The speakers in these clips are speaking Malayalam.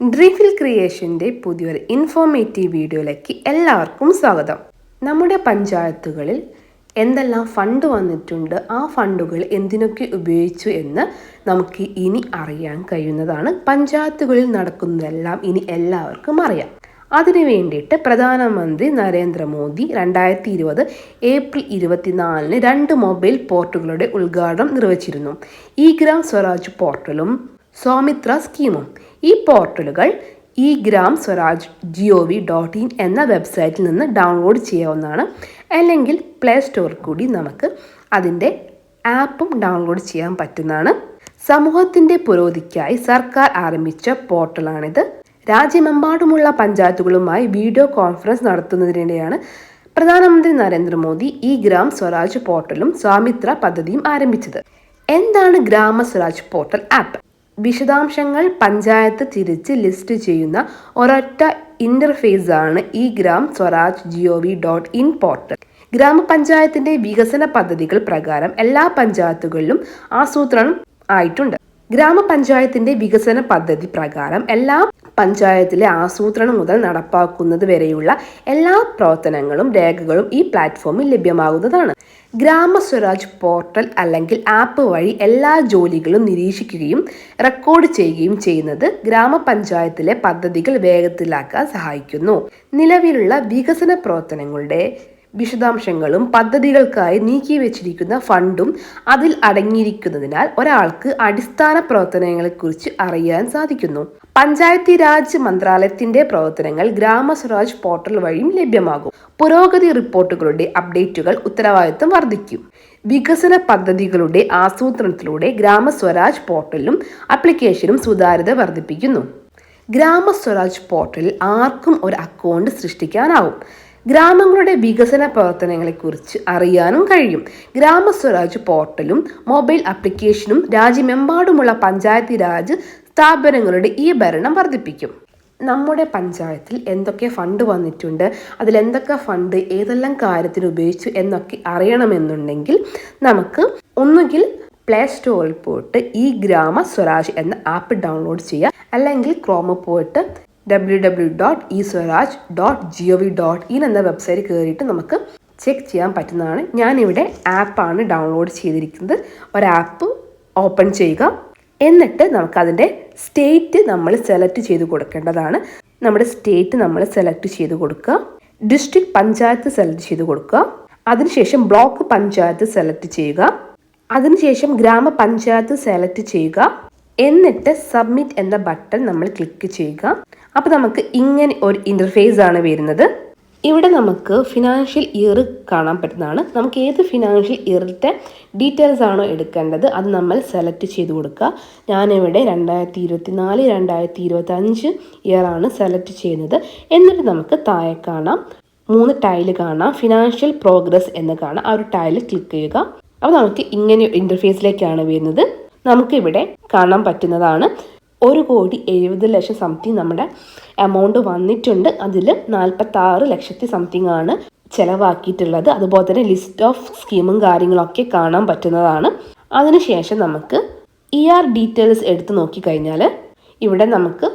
ഡ്രീഫിൽ ക്രിയേഷന്റെ പുതിയൊരു ഇൻഫോർമേറ്റീവ് വീഡിയോയിലേക്ക് എല്ലാവർക്കും സ്വാഗതം. നമ്മുടെ പഞ്ചായത്തുകളിൽ എന്തെല്ലാം ഫണ്ട് വന്നിട്ടുണ്ട് ആ ഫണ്ടുകൾ എന്തിനൊക്കെ ഉപയോഗിച്ചു എന്ന് നമുക്ക് ഇനി അറിയാൻ കഴിയുന്നതാണ്. പഞ്ചായത്തുകളിൽ നടക്കുന്നതെല്ലാം ഇനി എല്ലാവർക്കും അറിയാം. അതിനു വേണ്ടിയിട്ട് പ്രധാനമന്ത്രി നരേന്ദ്രമോദി രണ്ടായിരത്തി ഇരുപത് ഏപ്രിൽ ഇരുപത്തിനാലിന് രണ്ട് മൊബൈൽ പോർട്ടുകളുടെ ഉദ്ഘാടനം നിർവഹിച്ചിരുന്നു. ഇ ഗ്രാം സ്വരാജ് പോർട്ടലും സ്വാമിത്ര സ്കീമും. ഈ പോർട്ടലുകൾ e Gram Swaraj G O V dot in എന്ന വെബ്സൈറ്റിൽ നിന്ന് ഡൗൺലോഡ് ചെയ്യാവുന്നതാണ്. അല്ലെങ്കിൽ പ്ലേ സ്റ്റോറിൽ കൂടി നമുക്ക് അതിന്റെ ആപ്പും ഡൗൺലോഡ് ചെയ്യാൻ പറ്റുന്നതാണ്. സമൂഹത്തിന്റെ പുരോഗതിക്കായി സർക്കാർ ആരംഭിച്ച പോർട്ടലാണിത്. രാജ്യമെമ്പാടുമുള്ള പഞ്ചായത്തുകളുമായി വീഡിയോ കോൺഫറൻസ് നടത്തുന്നതിനിടെയാണ് പ്രധാനമന്ത്രി നരേന്ദ്രമോദി ഈ ഗ്രാം സ്വരാജ് പോർട്ടലും സ്വാമിത്ര പദ്ധതിയും ആരംഭിച്ചത്. എന്താണ് ഗ്രാമ സ്വരാജ് പോർട്ടൽ ആപ്പ്? വിശദാംശങ്ങൾ പഞ്ചായത്ത് തിരിച്ച് ലിസ്റ്റ് ചെയ്യുന്ന ഒരൊറ്റ ഇന്റർഫേസ് ആണ് ഈ Gram Swaraj G O V dot in portal ഗ്രാമപഞ്ചായത്തിന്റെ വികസന പദ്ധതികൾ പ്രകാരം എല്ലാ പഞ്ചായത്തുകളിലും ആസൂത്രണം ആയിട്ടുണ്ട്. ഗ്രാമപഞ്ചായത്തിന്റെ വികസന പദ്ധതി പ്രകാരം എല്ലാ പഞ്ചായത്തിലെ ആസൂത്രണം മുതൽ നടപ്പാക്കുന്നത് വരെയുള്ള എല്ലാ പ്രവർത്തനങ്ങളും രേഖകളും ഈ പ്ലാറ്റ്ഫോമിൽ ലഭ്യമാകുന്നതാണ്. ഗ്രാമസ്വരാജ് പോർട്ടൽ അല്ലെങ്കിൽ ആപ്പ് വഴി എല്ലാ ജോലികളും നിരീക്ഷിക്കുകയും റെക്കോർഡ് ചെയ്യുകയും ചെയ്യുന്നത് ഗ്രാമപഞ്ചായത്തിലെ പദ്ധതികൾ വേഗത്തിലാക്കാൻ സഹായിക്കുന്നു. നിലവിലുള്ള വികസന പ്രവർത്തനങ്ങളുടെ വിശദാംശങ്ങളും പദ്ധതികൾക്കായി നീക്കി വെച്ചിരിക്കുന്ന ഫണ്ടും അതിൽ അടങ്ങിയിരിക്കുന്നതിനാൽ ഒരാൾക്ക് അടിസ്ഥാന പ്രവർത്തനങ്ങളെക്കുറിച്ച് അറിയാൻ സാധിക്കുന്നു. പഞ്ചായത്തി രാജ് മന്ത്രാലയത്തിന്റെ പ്രവർത്തനങ്ങൾ ഗ്രാമസ്വരാജ് പോർട്ടൽ വഴിയും ലഭ്യമാകും. പുരോഗതി റിപ്പോർട്ടുകളുടെ അപ്ഡേറ്റുകൾ ഉത്തരവാദിത്തം വർദ്ധിക്കും. വികസന പദ്ധതികളുടെ ആസൂത്രണത്തിലൂടെ ഗ്രാമസ്വരാജ് പോർട്ടലും ആപ്ലിക്കേഷനും സുതാര്യത വർദ്ധിപ്പിക്കുന്നു. ഗ്രാമസ്വരാജ് പോർട്ടലിൽ ആർക്കും ഒരു അക്കൗണ്ട് സൃഷ്ടിക്കാനാവും. ഗ്രാമങ്ങളുടെ വികസന പ്രവർത്തനങ്ങളെക്കുറിച്ച് അറിയാനും കഴിയും. ഗ്രാമസ്വരാജ് പോർട്ടലും മൊബൈൽ ആപ്ലിക്കേഷനും രാജ്യമെമ്പാടുമുള്ള പഞ്ചായത്തി രാജ് സ്ഥാപനങ്ങളുടെ ഈ ഭരണം വർദ്ധിപ്പിക്കും. നമ്മുടെ പഞ്ചായത്തിൽ എന്തൊക്കെ ഫണ്ട് വന്നിട്ടുണ്ട് അതിൽ എന്തൊക്കെ ഫണ്ട് ഏതെല്ലാം കാര്യത്തിന് ഉപയോഗിച്ചു എന്നൊക്കെ അറിയണമെന്നുണ്ടെങ്കിൽ നമുക്ക് ഒന്നുകിൽ പ്ലേ സ്റ്റോറിൽ പോയിട്ട് ഈ ഗ്രാമ സ്വരാജ് എന്ന ആപ്പ് ഡൗൺലോഡ് ചെയ്യുക അല്ലെങ്കിൽ ക്രോമ പോയിട്ട് W W dot e Swaraj dot G O V dot in എന്ന വെബ്സൈറ്റ് കയറിയിട്ട് നമുക്ക് ചെക്ക് ചെയ്യാൻ പറ്റുന്നതാണ്. ഞാനിവിടെ ആപ്പാണ് ഡൗൺലോഡ് ചെയ്തിരിക്കുന്നത്. ഒരാപ്പ് ഓപ്പൺ ചെയ്യുക. എന്നിട്ട് നമുക്കതിന്റെ സ്റ്റേറ്റ് നമ്മൾ സെലക്ട് ചെയ്ത് കൊടുക്കേണ്ടതാണ്. നമ്മുടെ സ്റ്റേറ്റ് നമ്മൾ സെലക്ട് ചെയ്ത് കൊടുക്കുക. ഡിസ്ട്രിക്ട് പഞ്ചായത്ത് സെലക്ട് ചെയ്ത് കൊടുക്കുക. അതിനുശേഷം ബ്ലോക്ക് പഞ്ചായത്ത് സെലക്ട് ചെയ്യുക. അതിനുശേഷം ഗ്രാമപഞ്ചായത്ത് സെലക്ട് ചെയ്യുക. എന്നിട്ട് സബ്മിറ്റ് എന്ന ബട്ടൺ നമ്മൾ ക്ലിക്ക് ചെയ്യുക. അപ്പോൾ നമുക്ക് ഇങ്ങനെ ഒരു ഇന്റർഫേസ് ആണ് വരുന്നത്. ഇവിടെ നമുക്ക് ഫിനാൻഷ്യൽ ഇയർ കാണാൻ പറ്റുന്നതാണ്. നമുക്ക് ഏത് ഫിനാൻഷ്യൽ ഇയറിന്റെ ഡീറ്റെയിൽസ് ആണോ എടുക്കേണ്ടത് അത് നമ്മൾ സെലക്ട് ചെയ്ത് കൊടുക്കുക. ഞാനിവിടെ രണ്ടായിരത്തി ഇരുപത്തി നാല് രണ്ടായിരത്തി ഇരുപത്തി അഞ്ച് ഇയറാണ് സെലക്ട് ചെയ്യുന്നത്. എന്നിട്ട് നമുക്ക് താഴെ കാണാം. മൂന്ന് ടൈൽ കാണാം. ഫിനാൻഷ്യൽ പ്രോഗ്രസ് എന്ന് കാണാം. ആ ഒരു ടൈൽ ക്ലിക്ക് ചെയ്യുക. അപ്പോൾ നമുക്ക് ഇങ്ങനെ ഇന്റർഫേസിലേക്കാണ് വരുന്നത്. നമുക്കിവിടെ കാണാൻ പറ്റുന്നതാണ്. ഒരു കോടി എഴുപത് ലക്ഷം സംതിങ് നമ്മുടെ എമൗണ്ട് വന്നിട്ടുണ്ട്. അതിൽ നാൽപ്പത്തി ആറ് ലക്ഷത്തി സംതിങ് ആണ് ചിലവാക്കിയിട്ടുള്ളത്. അതുപോലെ തന്നെ ലിസ്റ്റ് ഓഫ് സ്കീമും കാര്യങ്ങളൊക്കെ കാണാൻ പറ്റുന്നതാണ്. അതിനുശേഷം നമുക്ക് ഇ ആർ ഡീറ്റെയിൽസ് എടുത്ത് നോക്കിക്കഴിഞ്ഞാൽ ഇവിടെ നമുക്ക്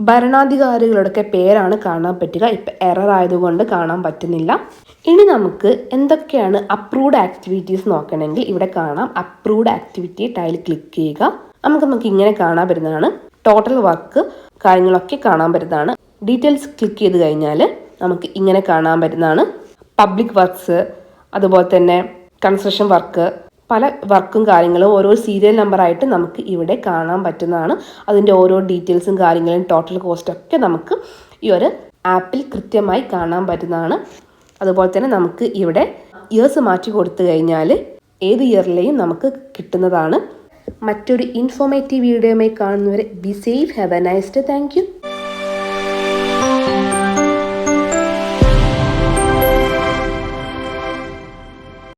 ഭരണാധികാരികളുടെ പേരാണ് കാണാൻ പറ്റുക. ഇപ്പം എറർ ആയതുകൊണ്ട് കാണാൻ പറ്റുന്നില്ല. ഇനി നമുക്ക് എന്തൊക്കെയാണ് അപ്രൂവ്ഡ് ആക്ടിവിറ്റീസ് നോക്കണമെങ്കിൽ ഇവിടെ കാണാം. അപ്രൂവ്ഡ് ആക്ടിവിറ്റി ടൈൽ ക്ലിക്ക് ചെയ്യുക. നമുക്ക് നമുക്ക് ഇങ്ങനെ കാണാൻ പറ്റുന്നതാണ്. ടോട്ടൽ വർക്ക് കാര്യങ്ങളൊക്കെ കാണാൻ പറ്റുന്നതാണ്. ഡീറ്റെയിൽസ് ക്ലിക്ക് ചെയ്ത് കഴിഞ്ഞാൽ നമുക്ക് ഇങ്ങനെ കാണാൻ പറ്റുന്നതാണ്. പബ്ലിക് വർക്ക്സ് അതുപോലെ തന്നെ കൺസ്ട്രക്ഷൻ വർക്ക് പല വർക്കും കാര്യങ്ങളും ഓരോ സീരിയൽ നമ്പറായിട്ട് നമുക്ക് ഇവിടെ കാണാൻ പറ്റുന്നതാണ്. അതിന്റെ ഓരോ ഡീറ്റെയിൽസും കാര്യങ്ങളും ടോട്ടൽ കോസ്റ്റൊക്കെ നമുക്ക് ഈ ഒരു ആപ്പിൽ കൃത്യമായി കാണാൻ പറ്റുന്നതാണ്. അതുപോലെ തന്നെ നമുക്ക് ഇവിടെ ഇയേഴ്സ് മാറ്റി കൊടുത്തു കഴിഞ്ഞാൽ ഏത് ഇയറിലെയും നമുക്ക് കിട്ടുന്നതാണ്. മറ്റൊരു ഇൻഫോർമേറ്റീവ് വീഡിയോയുമായി കാണുന്നവരെ be safe have a nice day thank you